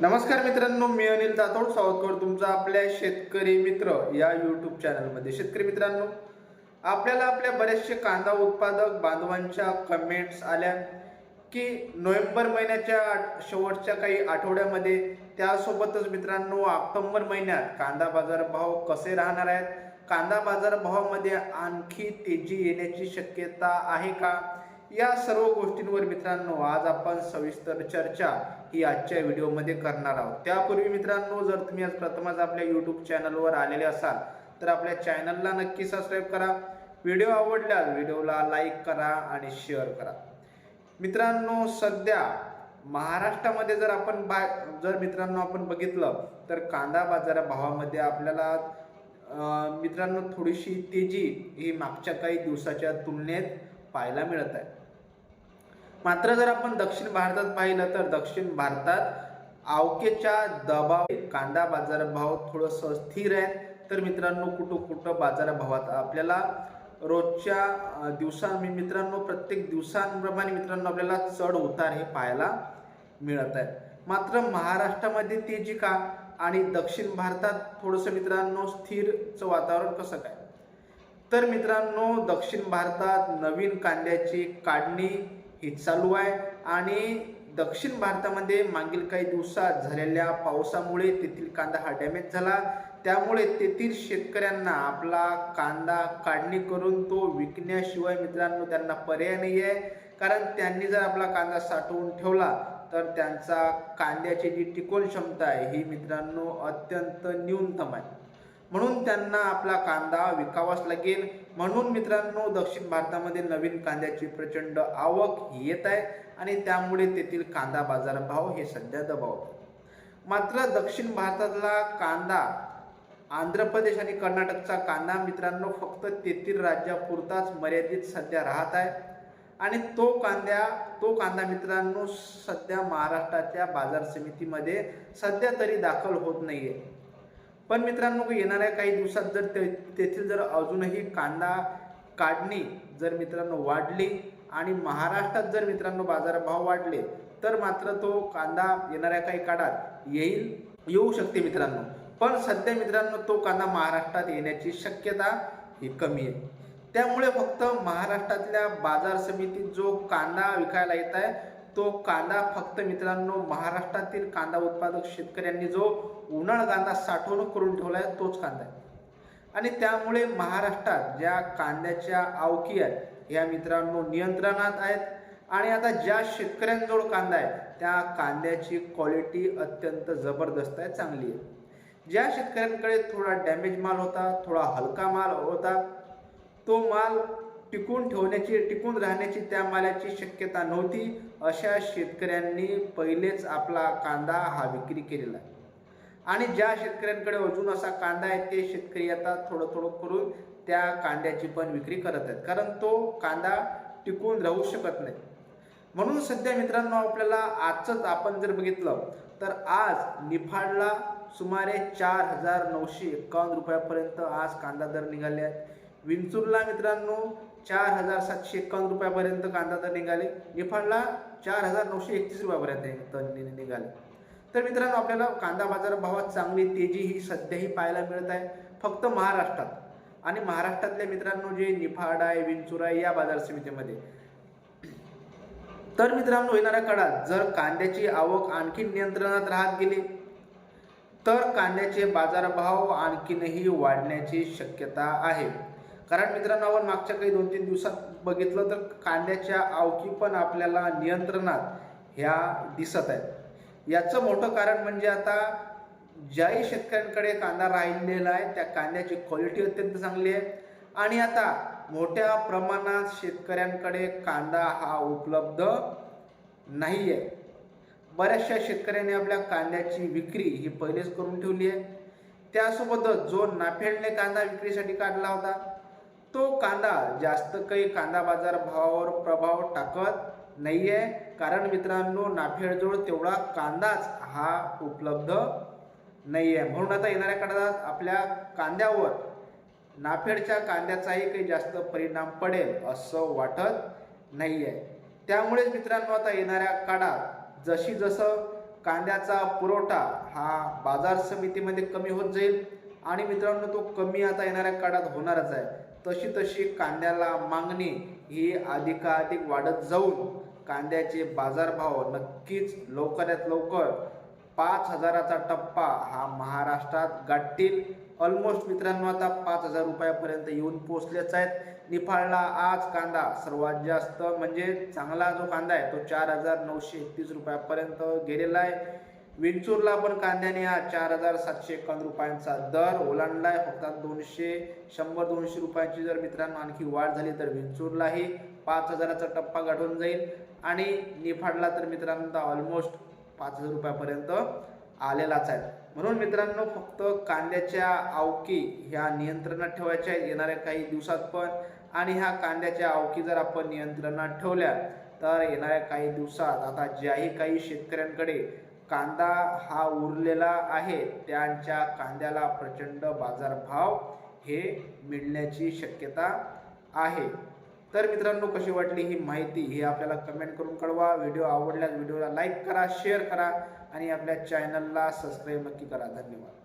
नमस्कार मित्रांनो मी अनिल दातोड. सावतकर तुमचा आपल्या शेतकरी मित्र या यूट्यूब चॅनलमध्ये शेतकरी मित्रांनो आपल्याला आपल्या बरेचसे कांदा उत्पादक बांधवांच्या कमेंट्स आल्या की नोव्हेंबर महिन्याच्या आठ- शेवटच्या काही आठवड्यामध्ये त्यासोबतच मित्रांनो ऑक्टोंबर महिन्यात कांदा बाजार भाव कसे राहणार आहेत? कांदा बाजार भावामध्ये आणखी तेजी येण्याची शक्यता आहे का? या सर्व गोष्टींवर मित्रांनो आज आपण सविस्तर चर्चा ही आजच्या व्हिडिओमध्ये करणार आहोत. त्यापूर्वी मित्रांनो जर तुम्ही आज प्रथमच आपल्या यूट्यूब चॅनलवर आलेले असाल तर आपल्या चॅनलला नक्की सबस्क्राईब करा. व्हिडिओ आवडल्यास व्हिडिओला लाईक करा आणि शेअर करा. मित्रांनो सध्या महाराष्ट्रामध्ये जर आपण बा जर मित्रांनो आपण बघितलं तर कांदा बाजार भावामध्ये आपल्याला मित्रांनो थोडीशी तेजी ही मागच्या काही दिवसाच्या तुलनेत पाहायला मिळत आहे. मात्र जर आपण दक्षिण भारतात पाहिलं तर दक्षिण भारतात आवकेच्या दबाव कांदा बाजारभाव थोडंसं स्थिर आहे तर मित्रांनो कुठं कुठं बाजारभावात आपल्याला रोजच्या अं, मी मित्रांनो प्रत्येक दिवसांप्रमाणे मित्रांनो आपल्याला चढ उतार हे पाहायला मिळत आहे मात्र महाराष्ट्रामध्ये तेजी का आणि दक्षिण भारतात थोडंसं मित्रांनो स्थिरचं वातावरण कसं काय? तर मित्रांनो दक्षिण भारतात नवीन कांद्याची काढणी ही चालू आहे. आणि दक्षिण भारतामध्ये मागील काही दिवसात झालेल्या पावसामुळे तेथील कांदा हा डॅमेज झाला. त्यामुळे तेथील शेतकऱ्यांना आपला कांदा काढणी करून तो विकण्याशिवाय मित्रांनो त्यांना पर्याय नाही आहे कारण त्यांनी जर आपला कांदा साठवून ठेवला तर त्यांचा कांद्याची जी टिकवण क्षमता आहे ही मित्रांनो अत्यंत न्यूनतम आहे. म्हणून त्यांना आपला कांदा विकावाच लागेल. म्हणून मित्रांनो दक्षिण भारतामध्ये नवीन कांद्याची प्रचंड आवक येत आहे आणि त्यामुळे तेथील कांदा बाजार भाव हे सध्या दबावतात मात्र दक्षिण भारतातला कांदा आंध्र प्रदेश आणि कर्नाटकचा कांदा मित्रांनो फक्त तेथील राज्यापुरताच मर्यादित सध्या राहत आहे. आणि तो कांद्या तो कांदा मित्रांनो सध्या महाराष्ट्राच्या बाजार समितीमध्ये सध्या तरी दाखल होत नाही आहे पण मित्रांनो येणाऱ्या काही दिवसात जर ते तेथील जर अजूनही कांदा काढणी जर मित्रांनो वाढली आणि महाराष्ट्रात जर मित्रांनो बाजारभाव वाढले तर मात्र तो कांदा येणाऱ्या काही काळात येईल येऊ शकते मित्रांनो. पण सध्या मित्रांनो तो कांदा महाराष्ट्रात येण्याची शक्यता ही कमी आहे. त्यामुळे फक्त महाराष्ट्रातल्या बाजार समितीत जो कांदा विकायला येत आहे तो कांदा फक्त मित्रांनो महाराष्ट्रातील कांदा उत्पादक शेतकऱ्यांनी जो उन्हाळ कांदा साठवणूक करून ठेवला आहे तोच कांदा आहे. आणि त्यामुळे महाराष्ट्रात ज्या कांद्याच्या आवकी आहेत ह्या मित्रांनो नियंत्रणात आहेत. आणि आता ज्या शेतकऱ्यांजवळ कांदा आहे त्या कांद्याची क्वालिटी अत्यंत जबरदस्त आहे चांगली आहे. ज्या शेतकऱ्यांकडे थोडा डॅमेज माल होता थोडा हलका माल होता तो माल टिकून ठेवण्याची टिकून राहण्याची त्या मालाची शक्यता नव्हती. अशा शेतकऱ्यांनी पहिलेच आपला कांदा हा विक्री केलेला आहे. आणि ज्या शेतकऱ्यांकडे अजून असा कांदा आहे ते शेतकरी आता थोडं थोडं करून त्या कांद्याची पण विक्री करत आहेत. कारण तो कांदा टिकून राहू शकत नाही. म्हणून सध्या मित्रांनो आपल्याला आजच आपण जर बघितलं तर आज निफाडला सुमारे चार हजार नऊशे एकावन्न रुपयापर्यंत आज कांदा दर निघाले आहेत. विंचूरला मित्रांनो चार हजार सातशे एकावन्न रुपयापर्यंत कांदा तर निघाले. निफाडला चार हजार नऊशे एकतीस रुपयापर्यंत तर निघाले. तर मित्रांनो आपल्याला कांदा बाजार भावात चांगली तेजी ही सध्याही पाहायला मिळत आहे. फक्त महाराष्ट्रात. आणि महाराष्ट्रातल्या मित्रांनो जे निफाड आहे विंचुरा आहे या बाजार समितीमध्ये. तर मित्रांनो येणाऱ्या काळात जर कांद्याची आवक आणखी नियंत्रणात राहत गेली तर कांद्याचे बाजारभाव आणखीनही वाढण्याची शक्यता आहे. कारण मित्रांनो आपण मागच्या काही दोन तीन दिवसात बघितलं तर कांद्याच्या आवकी पण आपल्याला नियंत्रणात ह्या दिसत आहेत. याचं मोठं कारण म्हणजे आता ज्याही शेतकऱ्यांकडे कांदा राहिलेला आहे त्या कांद्याची क्वालिटी अत्यंत चांगली आहे. आणि आता मोठ्या प्रमाणात शेतकऱ्यांकडे कांदा हा उपलब्ध नाही आहे बऱ्याचशा शेतकऱ्यांनी आपल्या कांद्याची विक्री ही पहिलेच करून ठेवली आहे. त्यासोबतच जो नाफेडने कांदा विक्रीसाठी काढला होता तो कांदा जास्त काही कांदा बाजार भावावर प्रभाव टाकत नाही आहे कारण मित्रांनो नाफेडजवळ तेवढा कांदाच हा उपलब्ध नाही आहे म्हणून आता येणाऱ्या काळात आपल्या कांद्यावर नाफेडच्या कांद्याचाही काही जास्त परिणाम पडेल असं वाटत नाही आहे त्यामुळेच मित्रांनो आता येणाऱ्या काळात जशी जसं कांद्याचा पुरवठा हा बाजार समितीमध्ये कमी होत जाईल आणि मित्रांनो तो कमी आता येणाऱ्या काळात होणारच आहे. तशी तशी कांद्याला मागणी ही अधिकाधिक वाढत जाऊन कांद्याचे बाजारभाव नक्कीच लवकरात लवकर पाच हजाराचा टप्पा हा महाराष्ट्रात गाठतील. ऑलमोस्ट मित्रांनो आता पाच हजार रुपयापर्यंत येऊन पोहोचलेच आहेत. निफाळला आज कांदा सर्वात जास्त म्हणजे चांगला जो कांदा आहे तो चार हजार नऊशे एकतीस रुपयापर्यंत गेलेला आहे. विंचूरला पण कांद्याने हा चार हजार सातशे एकावन्न रुपयांचा दर. ओलांडलाय फक्त दोनशे शंभर दोनशे रुपयांची जर मित्रांनो आणखी वाढ झाली तर विंचूरलाही पाच हजाराचा टप्पा गाठून जाईल. आणि निफाडला तर मित्रांनो ऑलमोस्ट पाच हजार रुपयापर्यंत आलेलाच आहे. म्हणून मित्रांनो फक्त कांद्याच्या आवकी ह्या नियंत्रणात ठेवायच्या आहेत. येणाऱ्या काही दिवसात पण. आणि ह्या कांद्याच्या आवकी जर आपण नियंत्रणात ठेवल्या तर येणाऱ्या काही दिवसात आता ज्याही काही शेतकऱ्यांकडे कांदा हा उरलेला आहे त्यांच्या कांद्याला प्रचंड बाजारभाव हे मिळण्याची शक्यता आहे. तर मित्रांनो कशी वाटली ही माहिती ही आपल्याला कमेंट करून कळवा. व्हिडिओ आवडल्यास व्हिडिओला लाईक करा शेअर करा आणि आपल्या चॅनलला सबस्क्राईब नक्की करा. धन्यवाद.